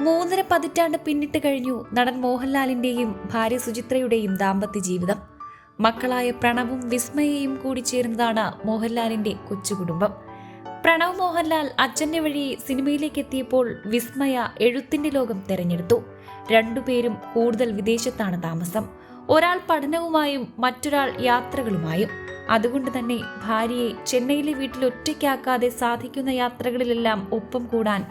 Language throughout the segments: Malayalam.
മൂന്നര പതിറ്റാണ്ട് പിന്നിട്ട് കഴിഞ്ഞു നടൻ മോഹൻലാലിന്റെയും ഭാര്യ സുചിത്രയുടെയും ദാമ്പത്യ ജീവിതം. മക്കളായ പ്രണവും വിസ്മയയും കൂടി ചേരുന്നതാണ് മോഹൻലാലിന്റെ കൊച്ചുകുടുംബം. പ്രണവ് മോഹൻലാൽ അച്ഛന്റെ വഴി സിനിമയിലേക്ക് എത്തിയപ്പോൾ വിസ്മയ എഴുത്തിന്റെ ലോകം തെരഞ്ഞെടുത്തു. രണ്ടുപേരും കൂടുതൽ വിദേശത്താണ് താമസം. ഒരാൾ പഠനവുമായും മറ്റൊരാൾ യാത്രകളുമായും. അതുകൊണ്ട് തന്നെ ഭാര്യയെ ചെന്നൈയിലെ വീട്ടിൽ ഒറ്റയ്ക്കാക്കാതെ സാധിക്കുന്ന യാത്രകളിലെല്ലാം ഒപ്പം കൂടാൻ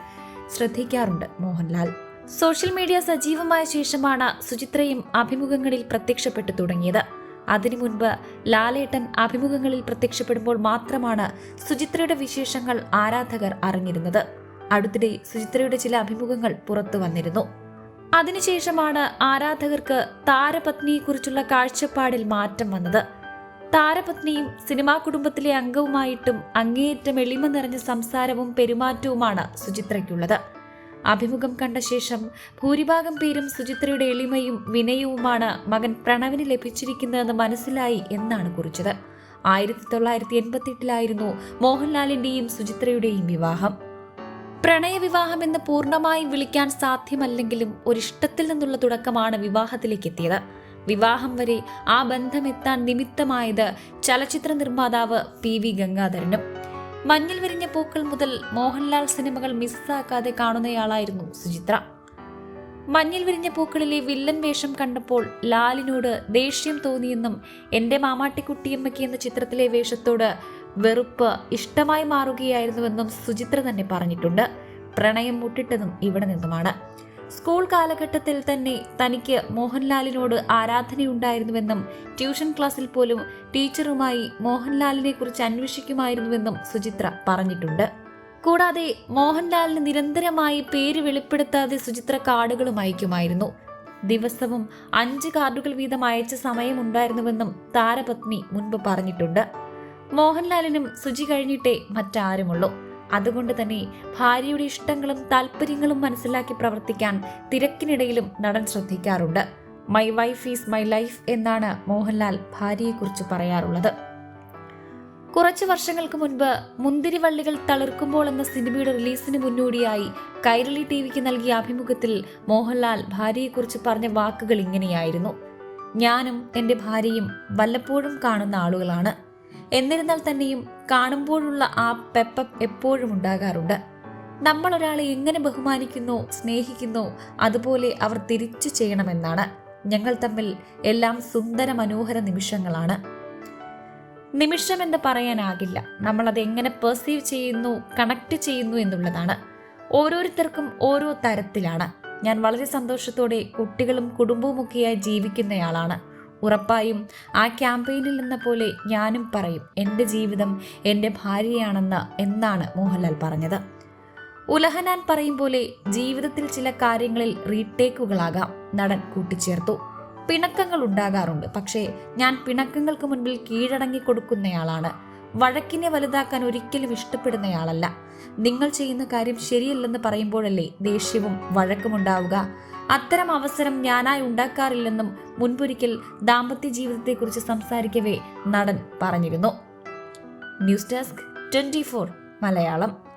ശ്രദ്ധിക്കാറുണ്ട് മോഹൻലാൽ. സോഷ്യൽ മീഡിയ സജീവമായ ശേഷമാണ് സുചിത്രയും അഭിമുഖങ്ങളിൽ പ്രത്യക്ഷപ്പെട്ടു തുടങ്ങിയത്. അതിനു മുൻപ് ലാലേട്ടൻ അഭിമുഖങ്ങളിൽ പ്രത്യക്ഷപ്പെടുമ്പോൾ മാത്രമാണ് സുചിത്രയുടെ വിശേഷങ്ങൾ ആരാധകർ അറിഞ്ഞിരുന്നത്. അടുത്തിടെ സുചിത്രയുടെ ചില അഭിമുഖങ്ങൾ പുറത്തു വന്നിരുന്നു. അതിനുശേഷമാണ് ആരാധകർക്ക് താരപത്നിയെക്കുറിച്ചുള്ള കാഴ്ചപ്പാടിൽ മാറ്റം വന്നത്. താരപത്നിയും സിനിമാ കുടുംബത്തിലെ അംഗവുമായിട്ടും അങ്ങേയറ്റം എളിമ നിറഞ്ഞ സംസാരവും പെരുമാറ്റവുമാണ് സുചിത്രയ്ക്കുള്ളത്. അഭിമുഖം കണ്ട ശേഷം ഭൂരിഭാഗം പേരും സുചിത്രയുടെ എളിമയും വിനയവുമാണ് മകൻ പ്രണവിന് ലഭിച്ചിരിക്കുന്നതെന്ന് മനസ്സിലായി എന്നാണ് കുറിച്ചത്. ആയിരത്തി തൊള്ളായിരത്തി എൺപത്തിയെട്ടിലായിരുന്നു മോഹൻലാലിന്റെയും സുചിത്രയുടെയും വിവാഹം. പ്രണയവിവാഹം എന്ന് പൂർണമായും വിളിക്കാൻ സാധ്യമല്ലെങ്കിലും ഒരിഷ്ടത്തിൽ നിന്നുള്ള തുടക്കമാണ് വിവാഹത്തിലേക്ക് എത്തിയത്. വിവാഹം വരെ ആ ബന്ധമെത്താൻ നിമിത്തമായത് ചലച്ചിത്ര നിർമ്മാതാവ് പി വി ഗംഗാധരനും. മഞ്ഞിൽ വിരിഞ്ഞ പൂക്കൾ മുതൽ മോഹൻലാൽ സിനിമകൾ മിസ്സാക്കാതെ കാണുന്നയാളായിരുന്നു സുചിത്ര. മഞ്ഞിൽ വിരിഞ്ഞ പൂക്കളിലെ വില്ലൻ വേഷം കണ്ടപ്പോൾ ലാലിനോട് ദേഷ്യം തോന്നിയെന്നും എന്റെ മാമാട്ടിക്കുട്ടിയമ്മയ്ക്ക് എന്ന ചിത്രത്തിലെ വേഷത്തോട് വെറുപ്പ് ഇഷ്ടമായി മാറുകയായിരുന്നുവെന്നും സുചിത്ര തന്നെ പറഞ്ഞിട്ടുണ്ട്. പ്രണയം മുട്ടിട്ടതും ഇവിടെ നിന്നുമാണ്. സ്കൂൾ കാലഘട്ടത്തിൽ തന്നെ തനിക്ക് മോഹൻലാലിനോട് ആരാധനയുണ്ടായിരുന്നുവെന്നും ട്യൂഷൻ ക്ലാസ്സിൽ പോലും ടീച്ചറുമായി മോഹൻലാലിനെ കുറിച്ച് അന്വേഷിക്കുമായിരുന്നുവെന്നും സുചിത്ര പറഞ്ഞിട്ടുണ്ട്. കൂടാതെ മോഹൻലാലിന് നിരന്തരമായി പേര് വെളിപ്പെടുത്താതെ സുചിത്ര കാർഡുകളും അയക്കുമായിരുന്നു. ദിവസവും അഞ്ച് കാർഡുകൾ വീതം അയച്ച സമയമുണ്ടായിരുന്നുവെന്നും താരപത്നി മുൻപ് പറഞ്ഞിട്ടുണ്ട്. മോഹൻലാലിനും സുചി കഴിഞ്ഞിട്ടേ മറ്റാരുമുള്ളൂ. അതുകൊണ്ട് തന്നെ ഭാര്യയുടെ ഇഷ്ടങ്ങളും താല്പര്യങ്ങളും മനസ്സിലാക്കി പ്രവർത്തിക്കാൻ തിരക്കിനിടയിലും നടൻ ശ്രദ്ധിക്കാറുണ്ട്. My wife is my life എന്നാണ് മോഹൻലാൽ ഭാര്യയെക്കുറിച്ച് പറയാറുള്ളത്. കുറച്ച് വർഷങ്ങൾക്ക് മുൻപ് മുന്തിരിവള്ളികൾ തളിർക്കുമ്പോൾ എന്ന സിനിമയുടെ റിലീസിന് മുന്നോടിയായി കൈരളി ടി വിക്ക് നൽകിയ അഭിമുഖത്തിൽ മോഹൻലാൽ ഭാര്യയെക്കുറിച്ച് പറഞ്ഞ വാക്കുകൾ ഇങ്ങനെയായിരുന്നു. ഞാനും എന്റെ ഭാര്യയും വല്ലപ്പോഴും കാണുന്ന ആളുകളാണ്. എന്നിരുന്നാൽ തന്നെയും കാണുമ്പോഴുള്ള ആ പെപ്പം എപ്പോഴും ഉണ്ടാകാറുണ്ട്. നമ്മൾ ഒരാളെ എങ്ങനെ ബഹുമാനിക്കുന്നു സ്നേഹിക്കുന്നു അതുപോലെ അവർ തിരിച്ചു ചെയ്യണമെന്നാണ്. ഞങ്ങൾ തമ്മിൽ എല്ലാം സുന്ദര മനോഹര നിമിഷങ്ങളാണ്. നിമിഷം എന്ന് പറയാനാകില്ല. അത് എങ്ങനെ പെർസീവ് ചെയ്യുന്നു കണക്ട് ചെയ്യുന്നു എന്നുള്ളതാണ്. ഓരോരുത്തർക്കും ഓരോ തരത്തിലാണ്. ഞാൻ വളരെ സന്തോഷത്തോടെ കുട്ടികളും കുടുംബവുമൊക്കെയായി ജീവിക്കുന്നയാളാണ്. ഉറപ്പായും ആ ക്യാമ്പയിനിൽ എന്ന പോലെ ഞാനും പറയും എന്റെ ജീവിതം എന്റെ ഭാര്യയാണെന്ന് എന്നാണ് മോഹൻലാൽ പറഞ്ഞത്. ഉലഹനാൻ പറയും പോലെ ജീവിതത്തിൽ ചില കാര്യങ്ങളിൽ റീടേക്കുകളാകാം. നടൻ കൂട്ടിച്ചേർത്തു. പിണക്കങ്ങൾ ഉണ്ടാകാറുണ്ട്. പക്ഷേ ഞാൻ പിണക്കങ്ങൾക്ക് മുൻപിൽ കീഴടങ്ങി കൊടുക്കുന്നയാളാണ് വഴക്കിനെ വലുതാക്കാൻ ഒരിക്കലും ഇഷ്ടപ്പെടുന്നയാളല്ല. നിങ്ങൾ ചെയ്യുന്ന കാര്യം ശരിയല്ലെന്ന് പറയുമ്പോഴല്ലേ ദേഷ്യവും വഴക്കുമുണ്ടാവുക. അത്തരം അവസരം ഞാനായി ഉണ്ടാക്കാറില്ലെന്നും മുൻപൊരിക്കൽ ദാമ്പത്യ ജീവിതത്തെക്കുറിച്ച് സംസാരിക്കവേ നടൻ പറഞ്ഞിരുന്നു. News desk twenty Malayalam.